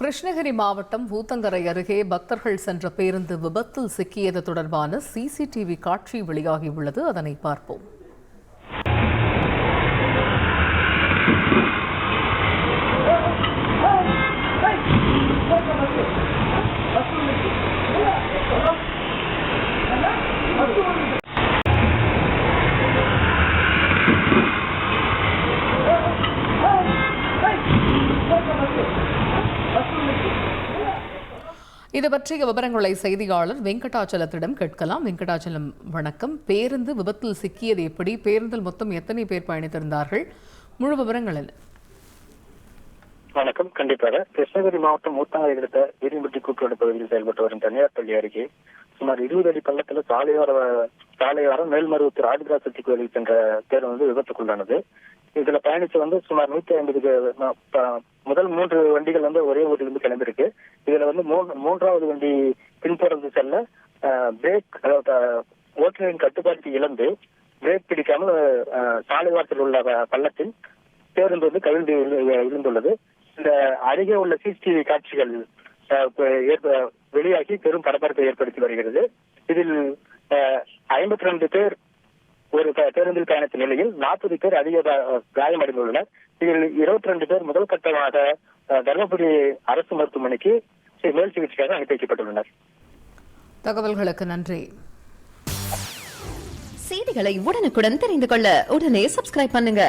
கிருஷ்ணகிரி மாவட்டம் ஊத்தங்கரை அருகே பக்தர்கள் சென்ற பேருந்து விபத்தில் சிக்கியது தொடர்பான சிசிடிவி காட்சி வெளியாகியுள்ளது. அதனை பார்ப்போம். இது பற்றிய விவரங்களை செய்தியாளர் வெங்கடாச்சலத்திடம் கேட்கலாம். வெங்கடாச்சலம் வணக்கம். பேருந்து விபத்தில் சிக்கியது எப்படி? பேருந்தில் மொத்தம் எத்தனை பேர் பயணித்திருந்தார்கள்? முழு விவரங்கள் என்ன? வணக்கம். கண்டிப்பாக. கிருஷ்ணகிரி மாவட்டம் ஊத்தங்கரை அடுத்த வீரியம்பட்டி கூட்டுறவு பகுதியில் செயல்பட்டு வரும் தனியார் பள்ளி அருகே சுமார் இருபது அடி பள்ளத்தில் சாலையோர சாலை வாரம் மேல்மருவத்தூர் ஆதிராசக்தி கோயிலுக்கு சென்ற பேருந்து வந்து விபத்துக்குள்ளானது இதுல பயணிச்சு வந்து சுமார் நூத்தி ஐம்பதுக்கு முதல் மூன்று வண்டிகள் வந்து ஒரே ஊரிலிருந்து கிளம்பிருக்கு இதுல வந்து மூன்றாவது வண்டி பின்தொடர்ந்து செல்ல பிரேக் அதாவது ஓட்டுநரின் கட்டுப்பாட்டை இழந்து பிரேக் பிடிக்காமல் சாலை வாரத்தில் உள்ள ப- பள்ளத்தில் பேருந்து வந்து கவிழ்ந்து விழு- விழுந்துள்ளது இந்த அருகே உள்ள சிசிடிவி காட்சிகள் ஏற்ப- வெளியாகி பெரும் பரபரப்பை ஏற்படுத்தி வருகிறது. இதில் ஐம்பத்தி ரெண்டு பேர் ஒரு பேருந்தில் பயணித்த நிலையில் நாற்பது பேர் அதிக காயமடைந்துள்ளனர். இதில் இருபத்தி ரெண்டு பேர் முதல் கட்டமாக தருமபுரி அரசு மருத்துவமனைக்கு மேல் சிகிச்சைக்காக அனுப்பி வைக்கப்பட்டுள்ளனர். தகவல்களுக்கு நன்றி. செய்திகளை உடனுக்குடன் தெரிந்து கொள்ள உடனே சப்ஸ்கிரைப் பண்ணுங்க.